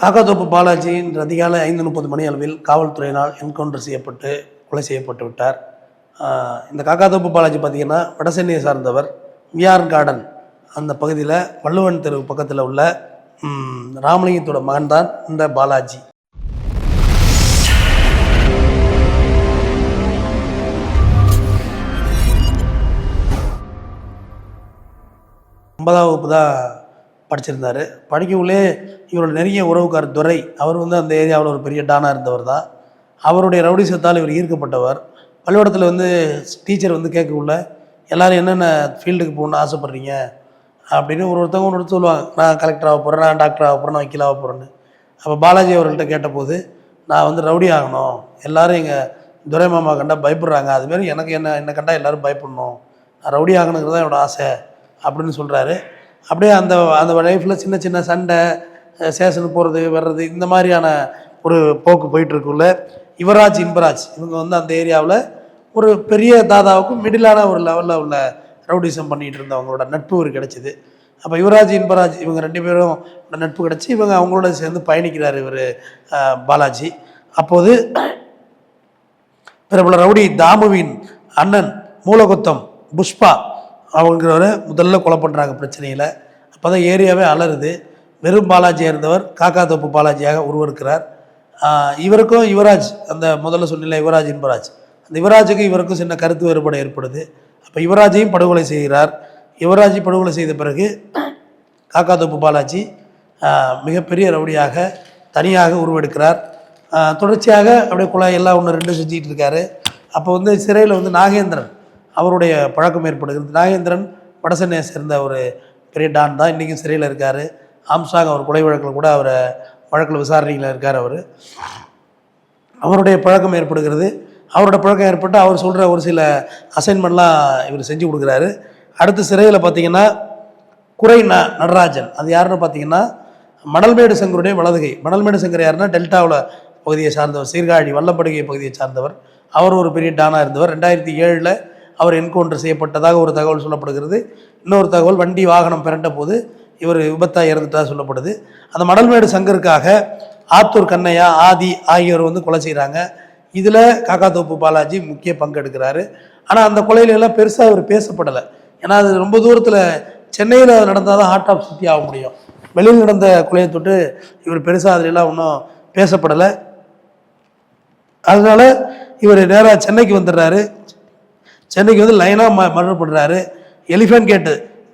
காக்காத்தோப்பு பாலாஜியின் அதிகாலை ஐந்து முப்பது மணி அளவில் காவல்துறையினால் என்கவுண்டர் செய்யப்பட்டு கொலை செய்யப்பட்டு விட்டார். இந்த காக்காத்தோப்பு பாலாஜி பார்த்திங்கன்னா வடசென்னையை சார்ந்தவர் விஆர் கார்டன். அந்த பகுதியில் வள்ளுவன் தெரு பக்கத்தில் உள்ள ராமலிங்கத்தோட மகன் தான் இந்த பாலாஜி. ஒன்பதாம் வகுப்பு தான் படிச்சிருந்தார். படிக்கவுள்ளே இவரோட நெருங்கிய உறவுக்கார் துரை அவர் வந்து அந்த ஏரியாவில் ஒரு பெரிய டானாக இருந்தவர் தான். அவருடைய ரவுடிசத்தால் இவர் ஈர்க்கப்பட்டவர். பள்ளிக்கூடத்தில் வந்து டீச்சர் வந்து கேட்கக்குள்ள எல்லோரும் என்னென்ன ஃபீல்டுக்கு போகணும்னு ஆசைப்பட்றீங்க? அப்படின்னு ஒரு ஒருத்தவங்க ஒன்று சொல்லுவாங்க. நான் கலெக்டர் ஆக போகிறேன் நான் டாக்டர் ஆக போகிறேன் நான் வக்கீல் ஆக போகிறேன்னு அப்போ பாலாஜி அவர்கள்ட்ட கேட்டபோது நான் வந்து ரவுடி ஆகணும். எல்லாரும் எங்கள் துரை மாமா கண்டா பயப்படுறாங்க. அதுமாரி எனக்கு என்ன என்ன கண்டா எல்லோரும் பயப்படணும். நான் ரவுடி ஆகணுங்கிறது தான் என்னோட ஆசை. அப்படின்னு சொல்கிறாரு அப்படியே அந்த அந்த லைஃப்பில் சின்ன சின்ன சண்டை ஸ்டேஷனுக்கு போகிறது வர்றது இந்த மாதிரியான ஒரு போக்கு போயிட்டுருக்குள்ள யுவராஜ் இன்பராஜ் இவங்க வந்து அந்த ஏரியாவில் ஒரு பெரிய தாதாவுக்கும் மிடிலான ஒரு லெவலில் உள்ள ரவுடிசம் பண்ணிகிட்டு இருந்தவங்களோட நட்பு ஒரு கிடச்சிது. அப்போ யுவராஜ் இன்பராஜ் இவங்க ரெண்டு பேரும் நட்பு கிடச்சி இவங்க அவங்களோட சேர்ந்து பயணிக்கிறார் இவர் பாலாஜி. அப்போது பிரபல ரவுடி தாமுவின் அண்ணன் மூலகுத்தம் புஷ்பா அவங்கிறவரை முதல்ல கொலை பண்ணுறாங்க பிரச்சனையில். அப்போ தான் ஏரியாவே அலறுது. வெறும் பாலாஜியாக இருந்தவர் காக்கா தோப்பு பாலாஜியாக உருவெடுக்கிறார். இவருக்கும் யுவராஜ் அந்த முதல்ல சொன்னில யுவராஜ் இன்பராஜ். அந்த யுவராஜுக்கு இவருக்கும் சின்ன கருத்து வேறுபாடு ஏற்படுது. அப்போ யுவராஜையும் படுகொலை செய்கிறார். யுவராஜை படுகொலை செய்த பிறகு காக்கா தோப்பு பாலாஜி மிகப்பெரிய ரவுடியாக தனியாக உருவெடுக்கிறார். தொடர்ச்சியாக அப்படியே குழாய் எல்லாம் ஒன்று ரெண்டு செஞ்சுக்கிட்டு இருக்காரு. அப்போ வந்து சிறையில் வந்து நாகேந்திரன் அவருடைய பழக்கம் ஏற்படுகிறது. நாகேந்திரன் வடசென்னையை சேர்ந்த ஒரு பெரிய டான் தான். இன்றைக்கும் சிறையில் இருக்கார். ஆம்சாங் அவர் கொலை வழக்கில் கூட அவரை வழக்கில் விசாரணையில் இருக்கார் அவர். அவருடைய பழக்கம் ஏற்படுகிறது. அவரோட பழக்கம் ஏற்பட்டு அவர் சொல்கிற ஒரு சில அசைன்மெண்ட்லாம் இவர் செஞ்சு கொடுக்குறாரு. அடுத்து சிறையில் பார்த்தீங்கன்னா குறை ந நடராஜன். அது யாருன்னு பார்த்தீங்கன்னா மணல்மேடு சங்கருடைய வலதுகை. மணல்மேடு சங்கர் யாருன்னா டெல்டாவில் பகுதியை சார்ந்தவர். சீர்காழி வல்லப்படுகை பகுதியை சார்ந்தவர். அவர் ஒரு பெரிய டானாக இருந்தவர். ரெண்டாயிரத்தி ஏழில் அவர் என்கவுண்டர் செய்யப்பட்டதாக ஒரு தகவல் சொல்லப்படுகிறது. இன்னொரு தகவல் வண்டி வாகனம் பிறண்ட போது இவர் விபத்தாக இறந்துட்டா சொல்லப்படுது. அந்த மடல்மேடு சங்கருக்காக ஆத்தூர் கண்ணையா ஆதி ஆகியோர் வந்து கொலை செய்கிறாங்க இதில் காக்காத்தோப்பு பாலாஜி முக்கிய பங்கு எடுக்கிறாரு. ஆனால் அந்த கொலையில எல்லாம் பெருசாக இவர் பேசப்படலை. ஏன்னா அது ரொம்ப தூரத்தில் சென்னையில் நடந்தால் தான் ஹார்ட் ஆஃப் சிட்டி ஆக முடியும். வெளியில் நடந்த கொலையை தொட்டு இவர் பெருசாக அதிலெல்லாம் ஒன்றும் பேசப்படலை. அதனால் இவர் நேராக சென்னைக்கு வந்துடுறாரு. சென்னைக்கு வந்து லைனாக ம மர்டர் பண்ணுறாரு எலிஃபென்ட் கேட்டு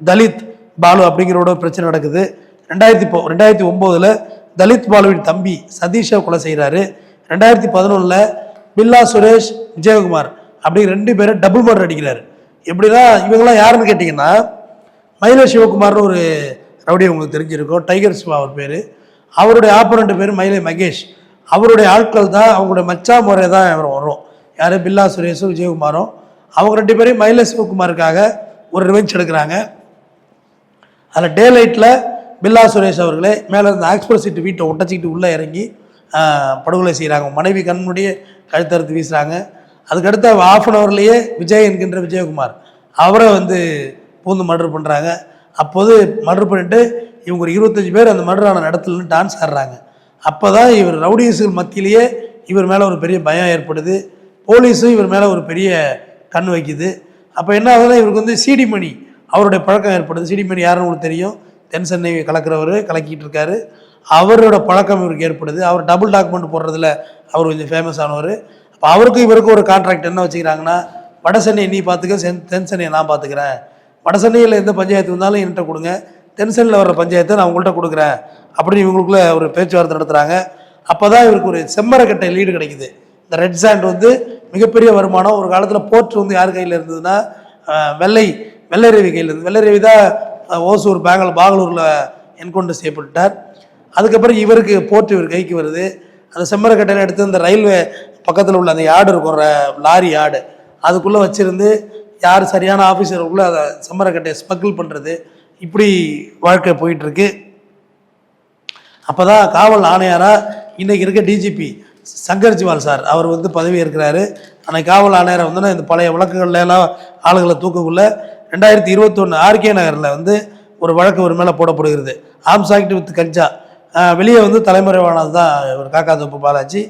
தலித் பாலு அப்படிங்கிறோட பிரச்சனை நடக்குது. ரெண்டாயிரத்தி இப்போ ரெண்டாயிரத்தி ஒம்போதில் தலித் பாலுவின் தம்பி சதீஷை கொலை செய்கிறாரு ரெண்டாயிரத்தி பதினொன்றில் பில்லா சுரேஷ் விஜயகுமார் அப்படி ரெண்டு பேரும் டபுள் மர்டர் அடிக்கிறாரு. எப்படின்னா இவங்கெல்லாம் யாருன்னு கேட்டிங்கன்னா மயில சிவகுமார்னு ஒரு ரவுடி உங்களுக்கு தெரிஞ்சிருக்கும். டைகர் சிவா அவர் பேர். அவருடைய ஆப்பரண்ட் பேர் மயிலை மகேஷ். அவருடைய ஆட்கள் தான் அவங்களுடைய மச்சா முறை தான் இவர் வரும். யார்? பில்லா சுரேஷும் விஜயகுமாரும். அவங்க ரெண்டு பேரையும் மயில சிவகுமாருக்காக ஒரு ரிவெஞ்ச் எடுக்கிறாங்க. அதில் டே லைட்டில் பில்லா சுரேஷ் அவர்களே மேலே இருந்த ஆக்ஸ்பிரஸ் சீட்டு வீட்டை ஒட்டச்சிக்கிட்டு உள்ளே இறங்கி படுகொலை செய்கிறாங்க. மனைவி கண்முடியே கழுத்தறுத்து வீசுகிறாங்க அதுக்கடுத்த ஆஃப் அன் ஹவர்லேயே விஜய் என்கின்ற விஜயகுமார் அவரை வந்து பூந்து மர்டர் பண்ணுறாங்க அப்போது மர்டர் பண்ணிட்டு இவங்க ஒரு இருபத்தஞ்சி பேர் அந்த மர்டரான இடத்துல டான்ஸ் ஆடுறாங்க. அப்போ தான் இவர் ரவுடிஸுகள் மத்தியிலேயே இவர் மேலே ஒரு பெரிய பயம் ஏற்படுது. போலீஸும் இவர் மேலே ஒரு பெரிய கண் வைக்குது. அப்போ என்ன ஆகுதுன்னா இவருக்கு வந்து சிடிமணி அவருடைய பழக்கம் ஏற்படுது. சிடிமணி யாருன்னு உங்களுக்கு தெரியும். தென் சென்னை கலக்கிறவர் கலக்கிட்டு இருக்காரு. அவரோட பழக்கம் இவருக்கு ஏற்படுது. அவர் டபுள் டாக்குமெண்ட் போடுறதுல அவர் கொஞ்சம் ஃபேமஸ் ஆனவர். அப்போ அவருக்கும் இவருக்கும் ஒரு கான்ட்ராக்ட் என்ன வச்சுக்கிறாங்கன்னா வட சென்னை நீ பார்த்துக்க சென் தென் சென்னையை நான் பார்த்துக்கிறேன். வட சென்னையில் எந்த பஞ்சாயத்து வந்தாலும் என்கிட்ட கொடுங்க. தென் சென்னையில் வர்ற பஞ்சாயத்தை நான் உங்கள்கிட்ட கொடுக்குறேன். அப்படின்னு இவங்களுக்குள்ள ஒரு பேச்சுவார்த்தை நடத்துகிறாங்க அப்போ தான் இவருக்கு ஒரு செம்மரக்கட்டை லீடு கிடைக்குது. இந்த ரெட் சாண்ட் வந்து மிகப்பெரிய வருமானம். ஒரு காலத்தில் போர்ட் வந்து யார் கையில் இருந்ததுன்னா வெள்ளை வெள்ளை ரவி கையில் இருந்தது. வெள்ளை ரவி தான் ஓசூர் பேங்கல் பாகலூரில் என்கவுண்டர் செய்யப்பட்டார் அதுக்கப்புறம் இவருக்கு போர்ட் இவர் கைக்கு வருது. அந்த செம்மரக்கட்டையில் எடுத்து அந்த ரயில்வே பக்கத்தில் உள்ள அந்த யார்டு இருக்கும் லாரி யார்டு. அதுக்குள்ளே வச்சுருந்து யார் சரியான ஆஃபீஸருக்குள்ளே அதை செம்மரக்கட்டையை ஸ்மக்கிள் பண்ணுறது இப்படி வாழ்க்கை போயிட்டுருக்கு அப்போ தான் காவல் ஆணையராக இன்றைக்கி இருக்க டிஜிபி சங்கர் ஜிவால் சார் அவர் வந்து பதவி இருக்கிறாரு அன்னைக்கு காவல் ஆணையரை வந்து இந்த பழைய வழக்குகள்ல எல்லாம் ஆளுகளை தூக்கக்குள்ள ரெண்டாயிரத்தி இருபத்தொன்று ஆர்கே நகரில் வந்து ஒரு வழக்கு ஒரு மேலே போடப்படுகிறது. ஆம்ஸ் ஆக்ட் வித் கஞ்சா வெளியே வந்து தலைமறைவானது தான் இவர் காக்கா தோப்பு பாலாஜி.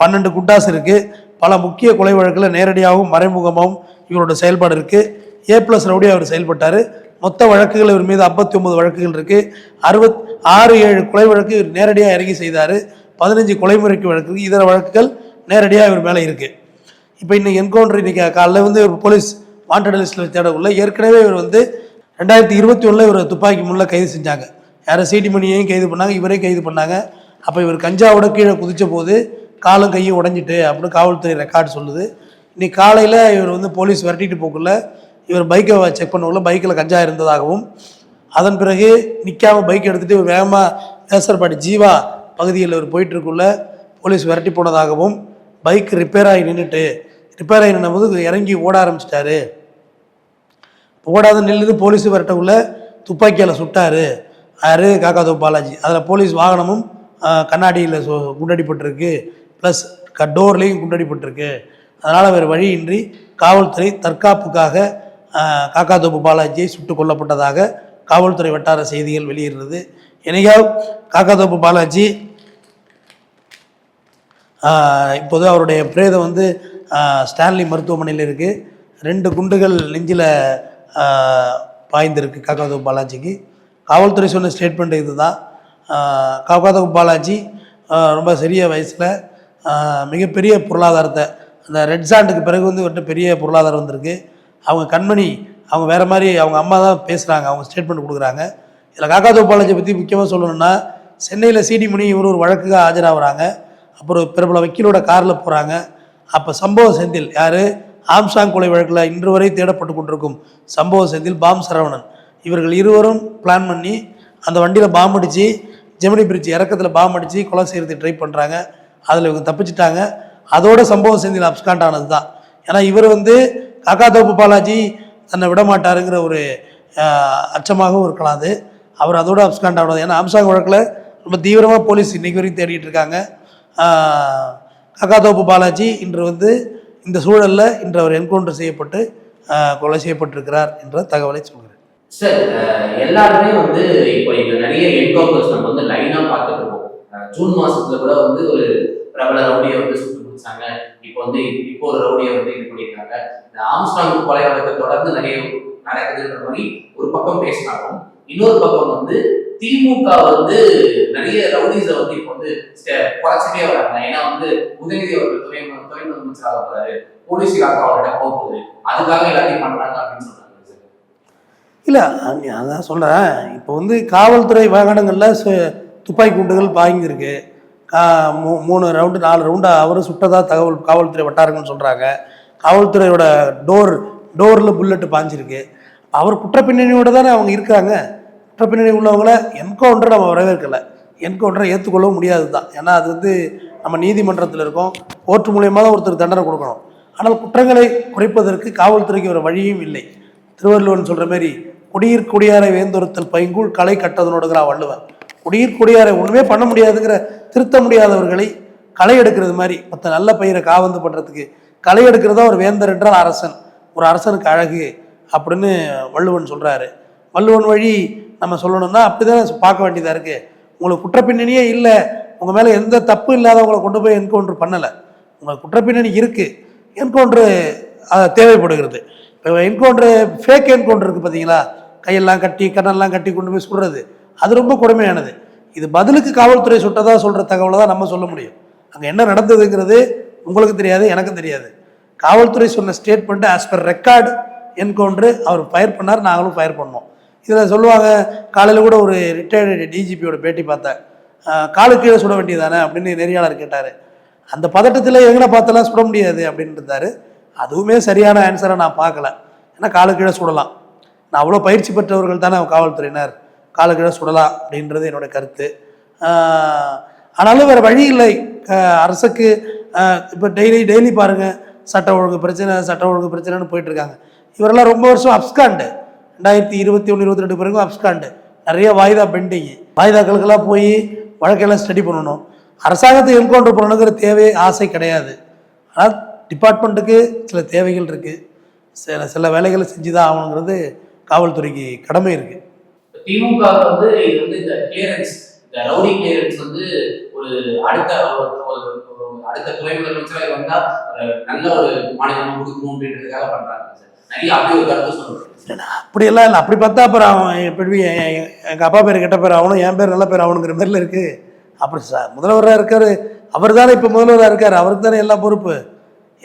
பன்னெண்டு குட்டாஸ் இருக்குது பல முக்கிய கொலை வழக்கில் நேரடியாகவும் மறைமுகமாகவும் இவரோட செயல்பாடு இருக்குது ஏ ப்ளஸ் ரவுடியாக அவர் செயல்பட்டார். மொத்த வழக்குகள் இவர் மீது ஐம்பத்தி ஒம்பது வழக்குகள் இருக்குது அறுபத் ஆறு ஏழு கொலை வழக்கு இவர் நேரடியாக இறங்கி செய்தார். பதினஞ்சு கொலை முறைக்கு வழக்கு இதர வழக்குகள் நேரடியாக இவர் மேலே இருக்குது இப்போ இன்னைக்கு என்கவுண்டர் இன்னைக்கு காலைல வந்து ஒரு போலீஸ் வாண்டட் லிஸ்ட்டில் தேடக்குள்ள ஏற்கனவே இவர் வந்து ரெண்டாயிரத்தி இருபத்தி ஒன்றில் இவர் துப்பாக்கி முள்ள கைது செஞ்சாங்க. யாரும் சீடிமணியையும் கைது பண்ணாங்க இவரையும் கைது பண்ணாங்க. அப்போ இவர் கஞ்சாவோட கீழே குதித்த போது காலும் கையும் உடஞ்சிட்டு அப்படின்னு காவல்துறை ரெக்கார்டு சொல்லுது. இன்னைக்கு காலையில் இவர் வந்து போலீஸ் விரட்டிட்டு போக்குள்ள இவர் பைக்கை செக் பண்ணக்குள்ள பைக்கில் கஞ்சா இருந்ததாகவும் அதன் பிறகு நிற்காம பைக் எடுத்துகிட்டு இவர் வேகமாக வேசர்பாடி ஜீவா பகுதியில் இவர் போயிட்டுருக்குள்ள போலீஸ் விரட்டி போனதாகவும் பைக் ரிப்பேர் ஆகி நின்றுட்டு ரிப்பேர் ஆகி நின்னும் போது இறங்கி ஓட ஆரம்பிச்சிட்டாரு. ஓடாத நில்லுது போலீஸ் விரட்டக்குள்ள துப்பாக்கியால் சுட்டாரு. யாரு? காக்காதோ பாலாஜி. அதில் போலீஸ் வாகனமும் கண்ணாடியில் குண்டடிப்பட்டிருக்கு ப்ளஸ் க டோர்லேயும் குண்டடிப்பட்டிருக்கு அதனால் வேறு வழியின்றி காவல்துறை தற்காப்புக்காக காக்காதோப்பு பாலாஜியை சுட்டு கொல்லப்பட்டதாக காவல்துறை வட்டார செய்திகள் வெளியிடுறது. என்னைக்காவது காக்காதோப்பு பாலாஜி இப்போது அவருடைய பிரேதம் வந்து ஸ்டான்லி மருத்துவமனையில் இருக்குது ரெண்டு குண்டுகள் நெஞ்சில் பாய்ந்திருக்கு காக்காதோப்பு பாலாஜிக்கு. காவல்துறை சொன்ன ஸ்டேட்மெண்ட் இதுதான். தான் காக்காதோப்பு பாலாஜி ரொம்ப சிறிய வயசில் மிகப்பெரிய பொருளாதாரத்தை அந்த ரெட் சாண்டுக்கு பிறகு வந்து இவர்கிட்ட பெரிய பொருளாதாரம் வந்திருக்கு. அவங்க கண்மணி அவங்க வேறு மாதிரி அவங்க அம்மா தான் பேசுகிறாங்க அவங்க ஸ்டேட்மெண்ட் கொடுக்குறாங்க. இதில் காக்காதோப்பு பாலாஜியை பற்றி முக்கியமாக சொல்லணும்னா சென்னையில் சிடி மணி இவர் ஒரு வழக்குக்கு ஆஜராகிறாங்க. அப்புறம் பிரபல வக்கீலோட காரில் போகிறாங்க அப்போ சம்பவ செந்தில் யார்? ஆம்சாங் கொலை வழக்கில் இன்று வரை தேடப்பட்டு கொண்டிருக்கும் சம்பவ செந்தில் பாம் சரவணன். இவர்கள் இருவரும் பிளான் பண்ணி அந்த வண்டியில் பாம் அடித்து ஜெமினி பிரிட்ஜ் இறக்கத்தில் பாம் அடித்து கொலை செய்கிறதுக்கு ட்ரை பண்ணுறாங்க அதில் இவங்க தப்பிச்சிட்டாங்க. அதோட சம்பவ செந்தில் அப்ஸ்காண்ட் ஆனது தான். ஏன்னா இவர் வந்து காக்கா தோப்பு பாலாஜி தன்னை விடமாட்டாருங்கிற ஒரு அச்சமாகவும் இருக்கலாம் அது. அவர் அதோட அப்ஸ்காண்ட் ஆகணும் ஏன்னா அம்சாங் வழக்கில் ரொம்ப தீவிரமாக போலீஸ் இன்றைக்கு வரைக்கும் தேடிட்டு இருக்காங்க. ஆஹ், பாலாஜி இன்று வந்து இந்த சூழலில் இன்று அவர் என்கவுண்டர் செய்யப்பட்டு கொலை செய்யப்பட்டிருக்கிறார் என்ற தகவலை சொல்கிறேன் சார் எல்லாருமே வந்து இப்போ இந்த நிறைய என்கவுண்டர்ஸ் நம்ம வந்து லைனாக பார்த்துட்டு இருக்கோம். ஜூன் மாசத்துல கூட வந்து ஒரு பிரபல ரவுடியை வந்து சுட்டு முடிச்சாங்க இப்போ வந்து இப்போ ஒரு ரவுடியை வந்து இது பண்ணியிருக்காங்க. இந்த ஆம்ஸ்டாங் கொலை வழக்கை தொடர்ந்து நிறைய நடக்குதுன்ற மாதிரி ஒரு பக்கம் பேசினாலும் இன்னொரு பக்கம் வந்து திமுக வந்து நிறைய ரவுடிஸ வந்து இப்போ வந்து குறைச்சிட்டே வராங்க. ஏன்னா வந்து உதயநிதி அவர்கள் துணை துணை முதலமைச்சராக போறாரு போலீஸ் இலாக்கா அவர்கிட்ட போகுது. அதுக்காக எல்லாத்தையும் பண்றாங்க அப்படின்னு சொல்றாங்க இல்லை அதான் சொல்கிறேன் இப்போ வந்து காவல்துறை வாகனங்களில் துப்பாக்கி குண்டுகள் பாய்ந்திருக்கு. மூணு ரவுண்டு நாலு ரவுண்டு அவரும் சுட்டதாக தகவல் காவல்துறை வட்டாரங்கள்னு சொல்கிறாங்க காவல்துறையோட டோர் டோரில் புல்லட்டு பாஞ்சிருக்கு. அவர் குற்றப்பின்னணியோட தானே அவங்க இருக்காங்க பின்னணி உள்ளவங்கள என்கவுண்டர் நம்ம வரவேற்கலை. என்கவுண்டரை ஏற்றுக்கொள்ளவும் முடியாது தான் ஏன்னா அது வந்து நம்ம நீதிமன்றத்தில் இருக்கோம். கோர்ட் மூலியமாக தான் ஒருத்தர் தண்டனை கொடுக்கணும். ஆனால் குற்றங்களை குறைப்பதற்கு காவல்துறைக்கு ஒரு வழியும் இல்லை. திருவள்ளுவன் சொல்கிற மாதிரி குடியிற் குடியாரை வேந்தொருத்தல் பைங்குள் களை கட்டதனோடுகிறா வள்ளுவன் குடியிற் குடியாரை ஒன்றுமே பண்ண முடியாதுங்கிற திருத்த முடியாதவர்களை களை எடுக்கிறது மாதிரி மற்ற நல்ல பயிரை காவந்து பண்ணுறதுக்கு களை எடுக்கிறதா ஒரு வேந்தர் என்றால் அரசன். ஒரு அரசனுக்கு அழகு அப்படின்னு வள்ளுவன் சொல்கிறாரு வள்ளுவன் வழி நம்ம சொல்லணும்னா அப்படி தான் பார்க்க வேண்டியதாக இருக்குது உங்களுக்கு குற்றப்பின்னணியே இல்லை. உங்கள் மேலே எந்த தப்பு இல்லாதவங்களை கொண்டு போய் என்கவுண்ட்ரு பண்ணலை. உங்களுக்கு குற்றப்பின்னணி இருக்குது என்கவுண்டரு தேவைப்படுகிறது. இப்போ என்கவுண்ட்ரு ஃபேக் என்கவுண்ட்ரு இருக்குது பார்த்தீங்களா கையெல்லாம் கட்டி கண்ணெல்லாம் கட்டி கொண்டு போய் சுடுறது. அது ரொம்ப கொடுமையானது. இது பதிலுக்கு காவல்துறை சுட்டதாக சொல்கிற தகவலை தான் நம்ம சொல்ல முடியும். அங்கே என்ன நடந்ததுங்கிறது உங்களுக்கு தெரியாது எனக்கும் தெரியாது. காவல்துறை சொன்ன statement as per record encounter அவர் ஃபயர் பண்ணார் நாங்களும் ஃபயர் பண்ணோம் இதில் சொல்லுவாங்க காலையில் கூட ஒரு ரிட்டையர்டு டிஜிபியோட பேட்டி பார்த்தேன். ஆஹ் காலு கீழே சுட வேண்டியதானே அப்படின்னு நெறியாளர் கேட்டார். அந்த பதட்டத்தில் எங்கன பார்த்தெல்லாம் சுட முடியாது அப்படின்னு இருந்தார். அதுவுமே சரியான ஆன்சரை நான் பார்க்கல. ஏன்னா காலு கீழே சுடலாம். நான் அவ்வளோ பயிற்சி பெற்றவர்கள் தானே காவல்துறையினர். காலு கீழே சுடலாம் அப்படின்றது என்னோட கருத்து. ஆனாலும் வேறு வழி இல்லை. அரசுக்கு இப்போ டெய்லி டெய்லி பாருங்கள் சட்ட ஒழுங்கு பிரச்சனை சட்ட ஒழுங்கு பிரச்சனைன்னு போயிட்டுருக்காங்க இவரெல்லாம் ரொம்ப வருஷம் அப்ஸ்காண்டு ரெண்டாயிரத்தி இருபத்தி ஒன்று இருபத்தி ரெண்டு பிறகு அப்ஸ்காண்டு நிறைய வாய்தா பெண்டிங் வாய்தாக்களுக்கெல்லாம் போய் வழக்கெல்லாம் ஸ்டடி பண்ணணும். அரசாங்கத்தை என்கவுண்டர் பண்ணணுங்கிற தேவை ஆசை கிடையாது. ஆனால் டிபார்ட்மெண்ட்டுக்கு சில தேவைகள் இருக்குது சில சில வேலைகளை செஞ்சு தான் ஆகணுங்கிறது காவல்துறைக்கு கடமை இருக்குது திமுக வந்து இது வந்து இந்த கிளியரன்ஸ் இந்த ரவுடி கிளியரன்ஸ் வந்து ஒரு அடுத்த அடுத்த துறை முதலமைச்சராக வந்தால் நல்ல ஒரு மாநிலமா கொடுக்கணும் அப்படின்றதுக்காக பண்ணுறாங்க சார். அப்படி எல்லாம் அப்படியெல்லாம் இல்லை. அப்படி பார்த்தா அப்புறம் அவன் எப்படி எங்கள் அப்பா பேர் கெட்ட பேர் ஆகணும் என் பேர் நல்ல பேர் ஆகணுங்கிற மாதிரில இருக்கு. அப்படி சார் முதல்வராக இருக்கார். அவர் தானே இப்போ முதல்வராக இருக்கார். அவருக்கு தானே எல்லா பொறுப்பு.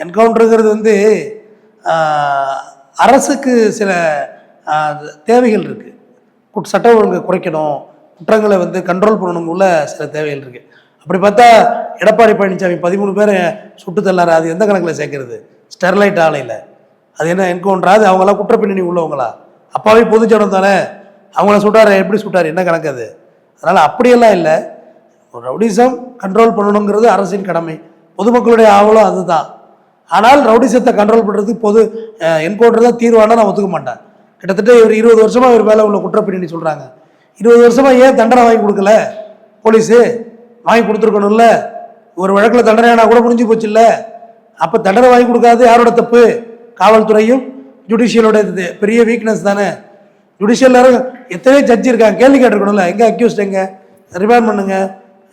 என்கவுண்டருங்கிறது வந்து அரசுக்கு சில தேவைகள் இருக்குது குட் சட்ட ஒழுங்கு குறைக்கணும். குற்றங்களை வந்து கண்ட்ரோல் பண்ணணும் உள்ள சில தேவைகள் இருக்குது அப்படி பார்த்தா எடப்பாடி பழனிசாமி பதிமூணு பேரை சுட்டு தள்ளாரு. அது எந்த கணக்கில் சேர்க்கறது? ஸ்டெர்லைட் ஆலையில். அது என்ன என்கவுண்டரா அது அவங்களாம் குற்றப்பின்னணி உள்ளவங்களா? அப்பாவே பொதுச்சடம் தானே? அவங்கள சுட்டார் எப்படி சுட்டார்? என்ன கணக்கு அது? அதனால் அப்படியெல்லாம் இல்லை. ஒரு ரவுடிசம் கண்ட்ரோல் பண்ணணுங்கிறது அரசின் கடமை. பொதுமக்களுடைய ஆவலும் அதுதான். ஆனால் ரவுடிசத்தை கண்ட்ரோல் பண்ணுறதுக்கு பொது என்கவுண்டர் தான் தீர்வானா நான் ஒத்துக்க மாட்டேன். கிட்டத்தட்ட ஒரு இருபது வருஷமாக இவர் மேலே உள்ள குற்றப்பின்னணி சொல்கிறாங்க இருபது வருஷமாக ஏன் தண்டனை வாங்கி கொடுக்கல? போலீஸு வாங்கி கொடுத்துருக்கணும்ல? ஒரு வழக்கில் தண்டனைனா கூட முடிஞ்சு போச்சுல்ல? அப்போ தண்டனை வாங்கி கொடுக்காது யாரோட தப்பு? காவல்துறையும் ஜுடிஷியலோட பெரிய வீக்னஸ் தானே? ஜுடிஷியல் எத்தனையோ ஜட்ஜி இருக்காங்க. கேள்வி கேட்டிருக்கணும்ல. எங்கே அக்யூஸ்ட் எங்கே? ரிமாண்ட் பண்ணுங்க.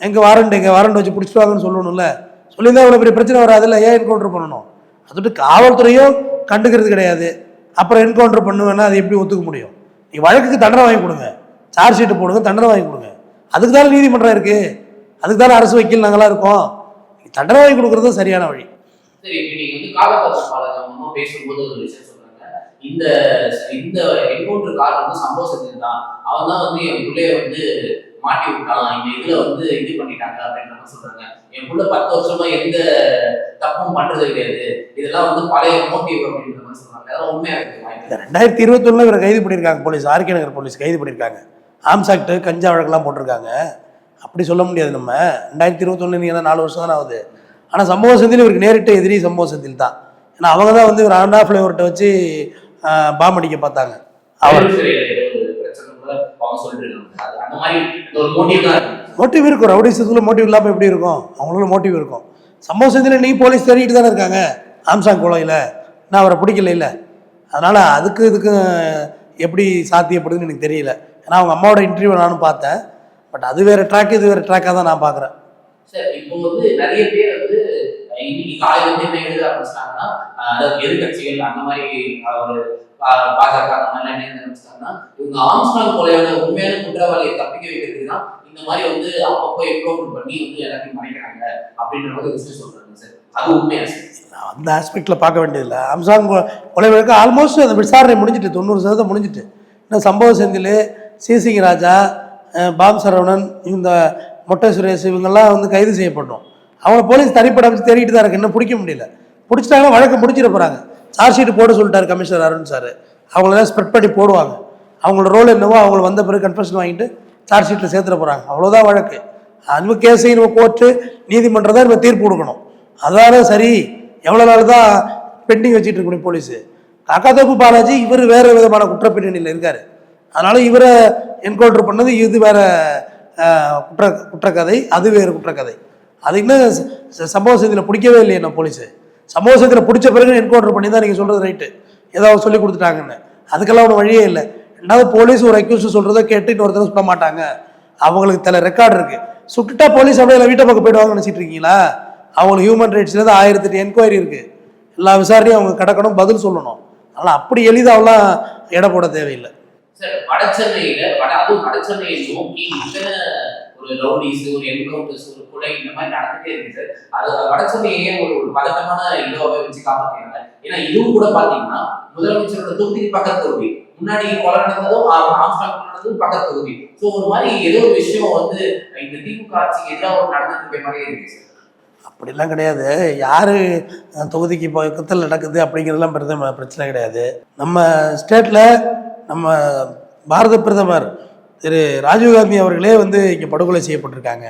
எங்கே வாரண்ட் எங்கே? வாரண்ட் வச்சு பிடிச்சிட்டு வாங்கன்னு சொல்லணும்ல. சொல்லியிருந்தா இவ்வளோ பெரிய பிரச்சனை வராதுல்ல ஏன் என்கவுண்டர் பண்ணணும்? அதோட காவல்துறையும் கண்டுக்கிறது கிடையாது. அப்புறம் என்கவுண்டர் பண்ணுவேன்னா அது எப்படி ஒத்துக்க முடியும்? நீ வழக்குக்கு தண்டனை வாங்கி கொடுங்க. சார்ஜ் ஷீட்டு போடுங்க தண்டனை வாங்கி கொடுங்க. அதுக்கு தானே நீதிமன்றம் இருக்குது அதுக்கு தானே அரசு வக்கீல் நாங்களாம் இருக்கோம். நீ தண்டனை வாங்கி கொடுக்குறது சரியான வழி. சரி இப்போ நீங்க வந்து காலப்பதிவு பாலகமா பேசும்போது ஒரு விஷயம் சொல்றாங்க. இந்த இந்த என்கவுண்டர் கார் வந்து சம்பவ செஞ்சது தான். அவன் தான் வந்து என் பிள்ளைய வந்து மாட்டி விட்டான். இந்த இதுல வந்து இது பண்ணிட்டாங்க அப்படின்ற மாதிரி சொல்றாங்க. என் பிள்ளை பத்து வருஷமா எந்த தப்பும் பண்றது கிடையாது. இதெல்லாம் வந்து பழைய மோட்டிவ் அப்படின்ற மாதிரி சொல்றாங்க. அதெல்லாம் உண்மையா இருக்கு? ரெண்டாயிரத்தி இருபத்தி ரெண்டாயிரத்தி இவரை கைது பண்ணியிருக்காங்க போலீஸ். ஆர்கே நகர் போலீஸ் கைது பண்ணியிருக்காங்க. ஆம்சாக்ட் கஞ்சா வழக்கெல்லாம் போட்டிருக்காங்க. அப்படி சொல்ல முடியாது நம்ம. ரெண்டாயிரத்தி இருபத்தொன்னு நீங்கள் தான் நாலு வருஷம் தானே ஆகுது. ஆனால் சம்பவ செந்தில் இவருக்கு நேரிட்ட எதிரி சம்பவ செந்தில் தான். ஏன்னா அவங்க தான் வந்து இவர் அண்ணா ஃப்ளேவர்கிட்ட வச்சு பாம் அடிக்க பார்த்தாங்க. அவர். ஒரு ஒரு மோட்டிவ் இருக்கும். ரவுடிசத்தில் மோட்டிவ் இல்லாமல் எப்படி இருக்கும்? அவங்களும் மோட்டிவ் இருக்கும். சம்பவ செந்தில் நீ போலீஸ் தேடிட்டு தானே இருக்காங்க? ஆம்சாங் குளோயில் நான் அவரை பிடிக்கல இல்லை. அதனால் அதுக்கு இதுக்கு எப்படி சாத்தியப்படுதுன்னு எனக்கு தெரியல. ஏன்னா அவங்க அம்மாவோட இன்டர்வியூ நானும் பார்த்தேன். பட் அது வேறு ட்ராக் இது வேறு ட்ராக்காக தான் நான் பார்க்குறேன். சார் இப்போ வந்து நிறைய பேர் வந்து இன்னைக்கு காலையில வந்து என்ன எழுத ஆரம்பிச்சிட்டாங்கன்னா அதாவது எதிர்கட்சிகள் அந்த மாதிரி ஒரு பாஜக அந்த மாதிரிலாம் என்ன ஆரம்பிச்சிட்டாங்கன்னா இவங்க ஆம்ஸ்டாங் கொலையான உண்மையான குற்றவாளியை தப்பிக்க வைக்கிறதுக்கு தான் இந்த மாதிரி வந்து அப்பப்போ எக்ஸ்ப்ளோர் பண்ணி வந்து எல்லாத்தையும் மறைக்கிறாங்க அப்படின்ற மாதிரி விஷயம் சொல்றாங்க சார். அது உண்மையா சார்? அந்த ஆஸ்பெக்டில் பார்க்க வேண்டியதில்லை. அம்சாங் கொலை வழக்கு ஆல்மோஸ்ட் அந்த விசாரணை முடிஞ்சிட்டு தொண்ணூறு சதவீதம் முடிஞ்சிட்டு. இன்னும் சம்பவ செந்தில் சிசிங்க ராஜா பாம் சரவணன் இந்த மொட்டை சுரேஷ் இவங்கெல்லாம் வந்து கைது செய்யப்பட்டோம். அவங்க போலீஸ் தனிப்பட வச்சு தேடிட்டு தான் இருக்கு. இன்னும் பிடிக்க முடியல. பிடிச்சிட்டாங்கன்னா வழக்கு முடிச்சிட போகிறாங்க சார்ஜ் ஷீட் போட சொல்லிட்டாரு கமிஷனர் அருண் சார். அவங்களெல்லாம் ஸ்ப்ரெட் பண்ணி போடுவாங்க. அவங்களோட ரோல் என்னவோ அவங்க வந்த பிறகு கன்ஃபெஷன் வாங்கிட்டு சார்ஜ் ஷீட்டில் சேர்த்துட போகிறாங்க அவ்வளோதான் வழக்கு. அதுவும் கேஸை நம்ம கோர்ட்டு நீதிமன்றம் தான் நம்ம தீர்ப்பு கொடுக்கணும். அதனால சரி. எவ்வளோ நாள் தான் பெண்டிங் வச்சுட்டு இருக்க முடியும் போலீஸு காக்காத்தோப்பு பாலாஜி இவர் வேறு விதமான குற்றப்பின்னணியில் இருக்கார். அதனால் இவரை என்கவுண்டர் பண்ணது இது வேற குற்ற குற்றக்கதை அது வேறு குற்றக்கதை. அது இன்னும் சம்பவ செய்தியில் பிடிக்கவே இல்லையே நான் போலீஸு? சம்பவ செய்தியில் பிடிச்ச பிறகு என்கவுண்டர் பண்ணி தான் நீங்கள் சொல்கிறது ரைட்டு. ஏதாவது சொல்லி கொடுத்துட்டாங்கன்னு. அதுக்கெல்லாம் ஒன்றும் வழியே இல்லை. ரெண்டாவது போலீஸ் ஒரு அக்யூஸ் சொல்கிறத கேட்டு இன்னொருத்தர் சொல்ல மாட்டாங்க. அவங்களுக்கு தலை ரெக்கார்டு இருக்குது சுட்டுட்டா போலீஸ் அப்படியே இல்லை வீட்டை பக்கம் போயிடுவாங்கன்னு நினச்சிட்டு இருக்கீங்களா? அவங்களுக்கு ஹியூமன் ரைட்ஸ்லேருந்து ஆயிரத்தி எட்டு என்கொயரி இருக்குது எல்லா விசாரணையும் அவங்க கிடக்கணும் பதில் சொல்லணும். அதனால் அப்படி எளிதாகலாம் எடை போட தேவையில்லை. சார் வடசென்னையில வட அதுவும் வடச்சென்னையை நோக்கி இத்தனை ஒரு ரவுடிஸ் ஒரு என்கவுண்டர்ஸ் ஒரு கொலை இந்த மாதிரி நடந்துட்டே இருக்கு சார். அது வடச்சென்னையே ஒரு ஒரு பதட்டமான இதுவாகவே வச்சு காப்பாற்றினாங்க ஏன்னா இதுவும் கூட பாத்தீங்கன்னா முதலமைச்சரோட தொகுதிக்கு பக்கத்து தொகுதி. முன்னாடி கொலை நடந்ததும் ஆம்ஸ்டாங் நடந்ததும் பக்கத்து தொகுதி. ஸோ ஒரு மாதிரி ஏதோ ஒரு விஷயம் வந்து இந்த திமுக ஆட்சிக்கு எதிராக ஒரு நடந்துட்டு மாதிரியே இருக்கு சார். அப்படிலாம் கிடையாது. யார் தொகுதிக்கு பக்கத்தில் நடக்குது அப்படிங்கிறதுலாம் பிரதம பிரச்சனை கிடையாது. நம்ம ஸ்டேட்டில் நம்ம பாரத பிரதமர் திரு ராஜீவ்காந்தி அவர்களே வந்து இங்கே படுகொலை செய்யப்பட்டிருக்காங்க.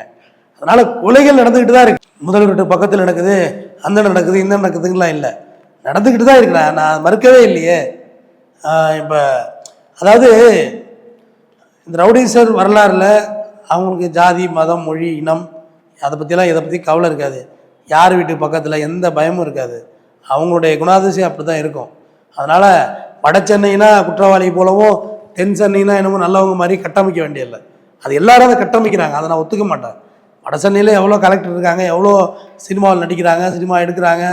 அதனால் கொலைகள் நடந்துக்கிட்டு தான் இருக்கு முதல்வர்கிட்ட பக்கத்தில் நடக்குது அந்த நடக்குது இந்த நடக்குதுங்கலாம் இல்லை. நடந்துக்கிட்டு தான் இருக்கிறேன் நான் மறுக்கவே இல்லையே. இப்போ அதாவது இந்த ரவுடீசர் வரலாறில் அவங்களுக்கு ஜாதி மதம் மொழி இனம் அதை பற்றிலாம் இதை பற்றி கவலை இருக்காது. யார் வீட்டு பக்கத்தில் எந்த பயமும் இருக்காது. அவங்களுடைய குணாதிசயம் அப்படி தான் இருக்கும். அதனால் வட சென்னைனா குற்றவாளி போலவும் தென் சென்னைனா என்னமோ நல்லவங்க மாதிரி கட்டமைக்க வேண்டியதில்லை. அது எல்லாரும் அதை கட்டமைக்கிறாங்க. அதை நான் ஒத்துக்க மாட்டேன். வட சென்னையில் எவ்வளோ கலெக்டர் இருக்காங்க எவ்வளோ சினிமாவில் நடிக்கிறாங்க சினிமா எடுக்கிறாங்க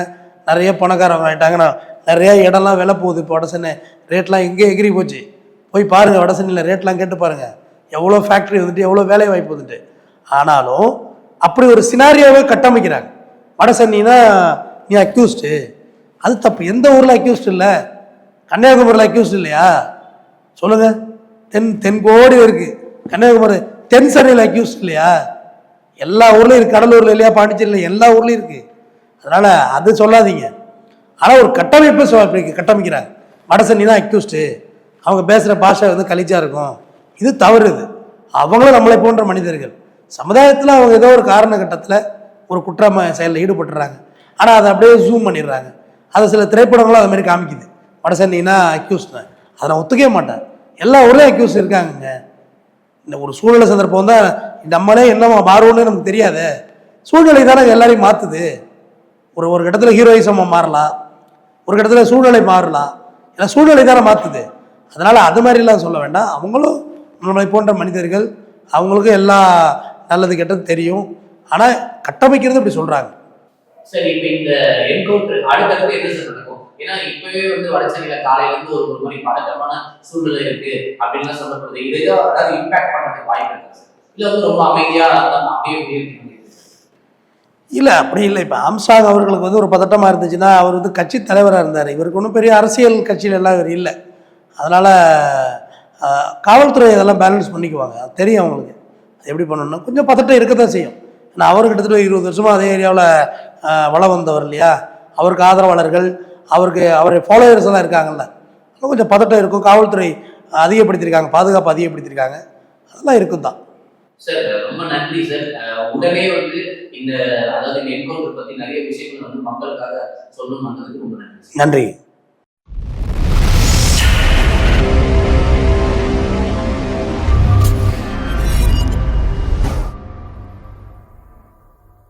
நிறைய பணக்காரங்க ஆகிட்டாங்கன்னா நிறையா இடம்லாம் விலை போகுது இப்போ வட சென்னை. ரேட்லாம் எங்கே எகிரி போச்சு? போய் பாருங்கள் வட சென்னையில் ரேட்லாம் கேட்டு பாருங்கள் எவ்வளோ ஃபேக்ட்ரி வந்துட்டு எவ்வளோ வேலை வாய்ப்பு வந்துட்டு. ஆனாலும் அப்படி ஒரு சினாரியாவே கட்டமைக்கிறாங்க. வட சென்னைனா நீ அக்யூஸ்டு அது தப்பு. எந்த ஊரில் அக்யூஸ்ட் இல்லை? கன்னியாகுமரியில் அக்யூஸ்ட் இல்லையா? சொல்லுங்க. தென் தென்கோடி இருக்கு. கன்னியாகுமரி தென் சென்னையில் அக்யூஸ்ட் இல்லையா? எல்லா ஊர்லேயும் இருக்கு. கடலூர்ல இல்லையா? பாண்டிச்சேரியில் எல்லா ஊர்லேயும் இருக்கு. அதனால அது சொல்லாதீங்க. ஆனால் ஒரு கட்டமைப்பை சொ கட்டமைக்கிறாங்க வட தான் அக்யூஸ்டு அவங்க பேசுகிற பாஷை வந்து கலிச்சா இருக்கும். இது தவறு இது. அவங்களும் நம்மளை போன்ற மனிதர்கள். சமுதாயத்தில் அவங்க ஏதோ ஒரு காரணகட்டத்தில் ஒரு குற்ற செயலில் ஈடுபட்டுறாங்க. ஆனால் அதை அப்படியே ஜூம் பண்ணிடுறாங்க. அதை சில திரைப்படங்களும் அது மாதிரி காமிக்குது. வட சென்னைனா அக்யூஸ்ட் அதை நான் ஒத்துக்கவே மாட்டேன். எல்லா ஊர்லேயும் அக்யூஸ் இருக்காங்கங்க. இந்த ஒரு சூழ்நிலை சந்தர்ப்பம் தான் நம்மளே என்னவா மாறுவோம்னு நமக்கு தெரியாது. சூழ்நிலை தானே எல்லாரையும் மாற்றுது ஒரு ஒரு இடத்துல ஹீரோயிசமாக மாறலாம். ஒரு இடத்துல சூழ்நிலை மாறலாம். ஏன்னா சூழ்நிலை தானே மாற்றுது அதனால் அது மாதிரிலாம் சொல்ல வேண்டாம். அவங்களும் நம்மளை போன்ற மனிதர்கள். அவங்களுக்கும் எல்லா நல்லது கெட்டது தெரியும். ஆனால் கட்டமைக்கிறது இப்படி சொல்கிறாங்க சரி இப்போ இந்த என்கவுண்டர் அடுத்தடுத்து என்ன ஏன்னா இப்பவே வந்து வடசென்னையில காலையில இருந்து ஒரு ஒரு மணி பதட்டமான சூழ்நிலை இருக்கு அப்படின்லாம் சொல்லப்படுது. இது அதாவது இம்பாக்ட் பண்றதுக்கு வாய்ப்பு இருக்கு இல்ல வந்து ரொம்ப அமைதியா அப்படியே அப்படியே இல்லை அப்படி இல்லை. இப்போ அம்சாக் அவர்களுக்கு வந்து ஒரு பதட்டமாக இருந்துச்சுன்னா அவர் வந்து கட்சி தலைவராக இருந்தார். இவருக்கு ஒன்றும் பெரிய அரசியல் கட்சியில் எல்லாம் இவர் இல்லை. அதனால் காவல்துறை இதெல்லாம் பேலன்ஸ் பண்ணிக்குவாங்க. அது தெரியும் அவங்களுக்கு. அது எப்படி பண்ணணும்னா கொஞ்சம் பதட்டம் இருக்க தான் செய்யும். ஏன்னா அவர் கிட்டத்தட்ட இருபது வருஷமாக அதே ஏரியாவில் வளம் வந்தவர் இல்லையா? அவருக்கு ஆதரவாளர்கள் அவருக்கு அவருடைய ஃபாலோவர்ஸ் எல்லாம் இருக்காங்கல்ல. கொஞ்சம் பதட்டம் இருக்கும். காவல்துறை அதிகப்படுத்தியிருக்காங்க. பாதுகாப்பு அதிகப்படுத்தியிருக்காங்க. அதெல்லாம் இருக்கும் தான் சார் ரொம்ப நன்றி சார். உடனே வந்து இந்த அதாவது என்கவுண்டர் பத்தி நிறைய விஷயங்கள் வந்து மக்களுக்காக சொல்லணும் வந்ததுக்கு ரொம்ப நன்றி நன்றி.